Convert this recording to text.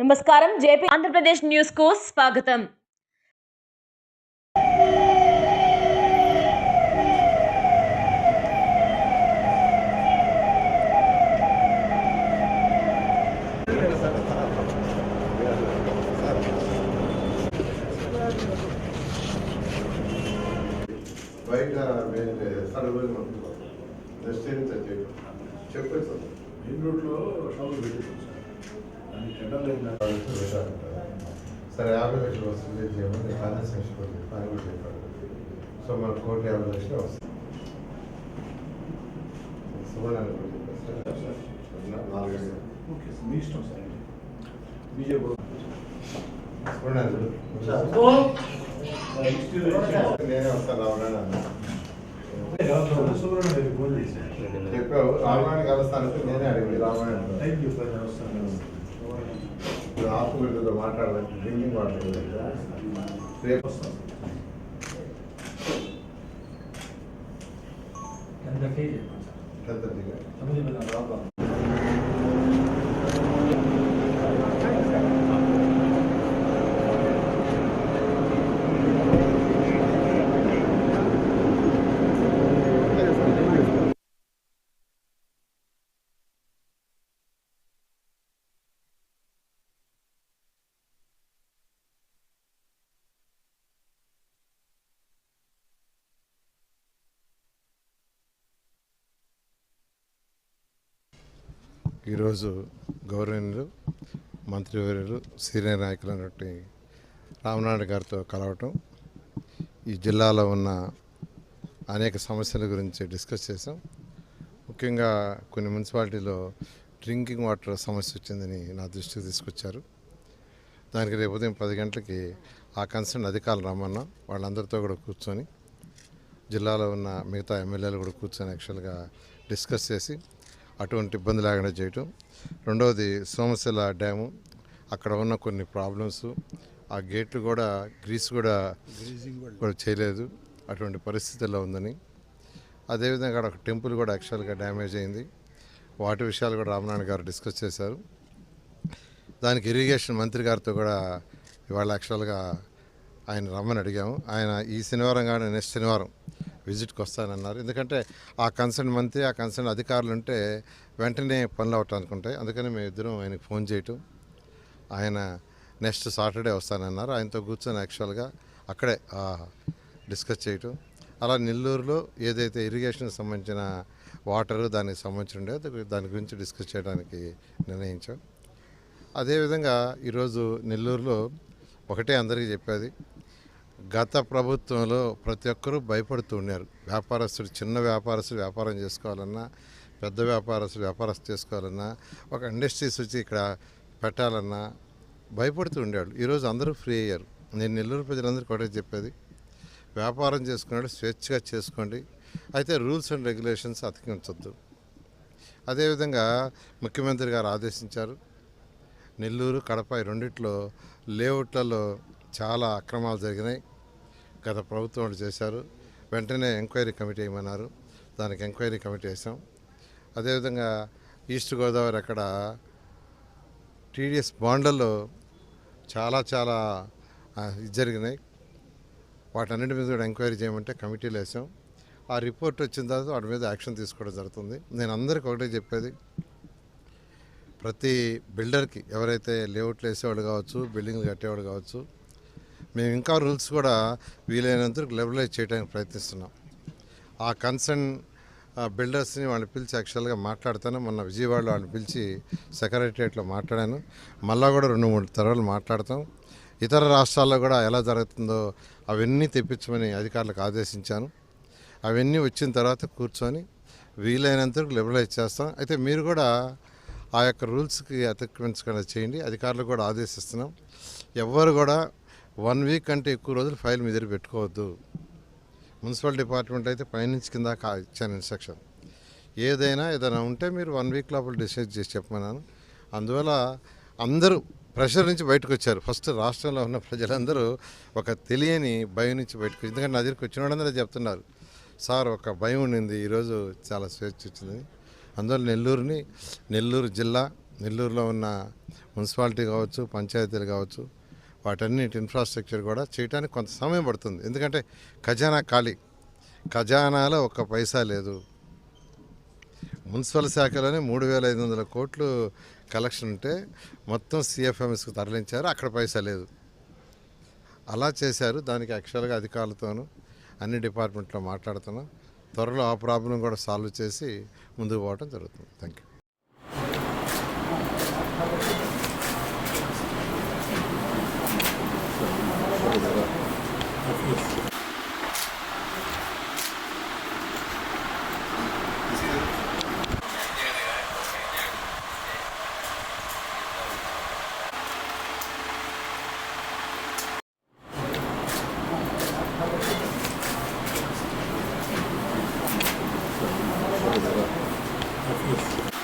నమస్కారం. జేపీ ఆంధ్రప్రదేశ్ న్యూస్కు స్వాగతం. బయట వేరే సరుకులు ఉంటుంది నెక్స్ట్ ఏం చెప్పు చెప్పు సార్. మెయిన్ రోడ్లో షాపులు పెట్టేసాం సార్ యాభై లక్షలు వస్తుంది చేయమని కాన్సెషన్ ఆయన కూడా చెప్పాడు సో మన కోటి యాభై లక్షలు వస్తుంది సువర్ణ కూడా నాలుగు. ఓకే సార్ మీ ఇష్టం సార్ కూడా సువర్ణ నేనే వస్తాను చేశాను చెప్పావు రామాయణ కలుస్తానంటే నేనే అడిగింది రామాయణ థ్యాంక్ యూ సార్ నేను వస్తాను ఇప్పుడు ఆకుబిడ్డతో మాట్లాడాలంటే డ్రింకింగ్ వాటర్ రేపు వస్తాను ఎంత కేజీ చెప్పండి సార్ పెద్దదిగా ఈరోజు గౌరవనీయులు మంత్రివర్యులు సీనియర్ నాయకులైనటువంటి రామనాయుడు గారితో కలవటం ఈ జిల్లాలో ఉన్న అనేక సమస్యల గురించి డిస్కస్ చేసాం ముఖ్యంగా కొన్ని మున్సిపాలిటీలో డ్రింకింగ్ వాటర్ సమస్య వచ్చిందని నా దృష్టికి తీసుకొచ్చారు. దానికి రేపు ఉదయం పది గంటలకి ఆ కన్సర్న్ అధికారులు రమ్మన్నా వాళ్ళందరితో కూడా కూర్చొని జిల్లాలో ఉన్న మిగతా ఎమ్మెల్యేలు కూడా కూర్చొని యాక్చువల్గా డిస్కస్ చేసి అటువంటి ఇబ్బంది లేకుండా చేయటం. రెండవది సోమశిల డ్యాము. అక్కడ ఉన్న కొన్ని ప్రాబ్లమ్స్. ఆ గేట్లు కూడా గ్రీస్ కూడా కూడా చేయలేదు. అటువంటి పరిస్థితుల్లో ఉందని. అదేవిధంగా అక్కడ ఒక టెంపుల్ కూడా యాక్చువల్గా డ్యామేజ్ అయింది. వాటి విషయాలు కూడా రామనారాయణ గారు డిస్కస్ చేశారు. దానికి ఇరిగేషన్ మంత్రి గారితో కూడా ఇవాళ యాక్చువల్గా ఆయన రమ్మని అడిగాము. ఆయన ఈ శనివారం కానీ నెక్స్ట్ శనివారం విజిట్కి వస్తానన్నారు ఎందుకంటే ఆ కన్సర్న్ మంత్రి ఆ కన్సర్న్ అధికారులు ఉంటే వెంటనే పనులు అవటానికి ఉంటాయి అందుకని మేము ఇద్దరం ఆయనకి ఫోన్ చేయటం. ఆయన నెక్స్ట్ సాటర్డే వస్తానన్నారు. ఆయనతో కూర్చొని యాక్చువల్గా అక్కడే డిస్కస్ చేయటం. అలా నెల్లూరులో ఏదైతే ఇరిగేషన్కి సంబంధించిన వాటర్ దానికి సంబంధించి ఉండే దాని గురించి డిస్కస్ చేయడానికి నిర్ణయించాం. అదేవిధంగా ఈరోజు నెల్లూరులో ఒకటే అందరికీ చెప్పేది. గత ప్రభుత్వంలో ప్రతి ఒక్కరూ భయపడుతూ ఉన్నారు. వ్యాపారస్తుడు చిన్న వ్యాపారస్తుడు వ్యాపారం చేసుకోవాలన్నా పెద్ద వ్యాపారస్తులు వ్యాపారస్తు చేసుకోవాలన్నా ఒక ఇండస్ట్రీస్ వచ్చి ఇక్కడ పెట్టాలన్నా భయపడుతూ ఉండేవాళ్ళు. ఈరోజు అందరూ ఫ్రీ అయ్యారు. నేను నెల్లూరు ప్రజలందరికీ ఒకటే చెప్పేది. వ్యాపారం చేసుకున్నాడు స్వేచ్ఛగా చేసుకోండి. అయితే రూల్స్ అండ్ రెగ్యులేషన్స్ అతికించొద్దు. అదేవిధంగా ముఖ్యమంత్రి గారు ఆదేశించారు. నెల్లూరు కడప రెండిట్లో లేఅవుట్లలో చాలా అక్రమాలు జరిగినాయి. గత ప్రభుత్వం వాళ్ళు చేశారు. వెంటనే ఎంక్వైరీ కమిటీ వేయమన్నారు. దానికి ఎంక్వైరీ కమిటీ వేసాం అదేవిధంగా ఈస్ట్ గోదావరి అక్కడ టీడీఎస్ బాండ్లలో చాలా చాలా ఇది జరిగినాయి. వాటన్నిటి మీద కూడా ఎంక్వైరీ చేయమంటే కమిటీలు వేసాం ఆ రిపోర్ట్ వచ్చిన తర్వాత వాటి మీద యాక్షన్ తీసుకోవడం జరుగుతుంది. నేను అందరికీ ఒకటే చెప్పేది. ప్రతి బిల్డర్కి ఎవరైతే లేఅవుట్లు వేసేవాళ్ళు కావచ్చు బిల్డింగ్లు కట్టేవాళ్ళు కావచ్చు మేము ఇంకా రూల్స్ కూడా వీలైనంత లెబలైజ్ చేయడానికి ప్రయత్నిస్తున్నాం. ఆ కన్సర్న్ బిల్డర్స్ని వాళ్ళని పిలిచి యాక్చువల్గా మాట్లాడతాను. మొన్న విజయవాడలో వాళ్ళని పిలిచి సెక్రటరియట్లో మాట్లాడాను. మళ్ళా కూడా రెండు మూడు తరాలు మాట్లాడతాం. ఇతర రాష్ట్రాల్లో కూడా ఎలా జరుగుతుందో అవన్నీ తెప్పించమని అధికారులకు ఆదేశించాను. అవన్నీ వచ్చిన తర్వాత కూర్చొని వీలైనంత లిబరలైజ్ చేస్తాం. అయితే మీరు కూడా ఆ యొక్క రూల్స్కి అతిక్రమించకుండా చేయండి. అధికారులు కూడా ఆదేశిస్తున్నాం. ఎవ్వరు కూడా వన్ వీక్ కంటే ఎక్కువ రోజులు ఫైల్ మీ దగ్గర పెట్టుకోవద్దు. మున్సిపల్ డిపార్ట్మెంట్ అయితే పైనుంచి కింద ఇచ్చాను ఇన్స్ట్రక్షన్. ఏదైనా ఏదైనా ఉంటే మీరు వన్ వీక్ లోపల డిసైడ్ చేసి చెప్పమన్నాను. అందువల్ల అందరూ ప్రెషర్ నుంచి బయటకు వచ్చారు. ఫస్ట్ రాష్ట్రంలో ఉన్న ప్రజలందరూ ఒక తెలియని భయం నుంచి బయటకు వచ్చి- ఎందుకంటే నా దగ్గరికి వచ్చిన వాళ్ళందరూ చెప్తున్నారు. సార్ ఒక భయం ఉండింది. ఈరోజు చాలా స్వేచ్ఛ వచ్చింది. అందువల్ల నెల్లూరుని నెల్లూరు జిల్లా నెల్లూరులో ఉన్న మున్సిపాలిటీ కావచ్చు పంచాయతీలు కావచ్చు వాటన్నిటి ఇన్ఫ్రాస్ట్రక్చర్ కూడా చేయడానికి కొంత సమయం పడుతుంది. ఎందుకంటే ఖజానా ఖాళీ. ఖజానాలో ఒక్క పైసా లేదు. మున్సిపల్ శాఖలోనే మూడు వేల ఐదు వందల కోట్లు కలెక్షన్ ఉంటే మొత్తం సిఎఫ్ఎంఎస్కి తరలించారు. అక్కడ పైసా లేదు. అలా చేశారు. దానికి యాక్చువల్గా అధికారులతోనూ అన్ని డిపార్ట్మెంట్లో మాట్లాడుతున్నాం. త్వరలో ఆ ప్రాబ్లం కూడా సాల్వ్ చేసి ముందుకు పోవడం జరుగుతుంది. Thank you Obrigado.